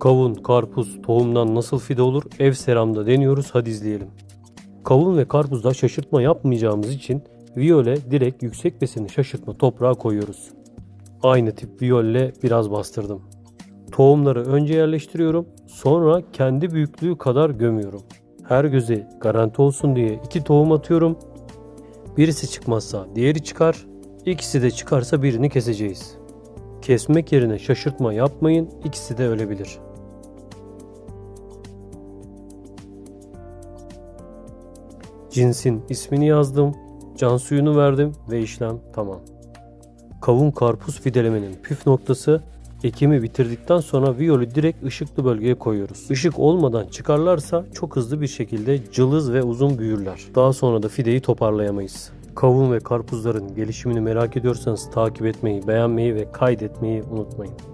Kavun, karpuz, tohumdan nasıl fide olur ev seramda deniyoruz hadi izleyelim. Kavun ve karpuzda şaşırtma yapmayacağımız için viyole direkt yüksek besinli şaşırtma toprağa koyuyoruz. Aynı tip viyolle biraz bastırdım. Tohumları önce yerleştiriyorum sonra kendi büyüklüğü kadar gömüyorum. Her göze garanti olsun diye iki tohum atıyorum. Birisi çıkmazsa diğeri çıkar. İkisi de çıkarsa birini keseceğiz. Kesmek yerine şaşırtma yapmayın ikisi de ölebilir. Cinsin ismini yazdım, can suyunu verdim ve işlem tamam. Kavun karpuz fidelemenin püf noktası ekimi bitirdikten sonra viyolu direkt ışıklı bölgeye koyuyoruz. Işık olmadan çıkarlarsa çok hızlı bir şekilde cılız ve uzun büyürler. Daha sonra da fideyi toparlayamayız. Kavun ve karpuzların gelişimini merak ediyorsanız takip etmeyi, beğenmeyi ve kaydetmeyi unutmayın.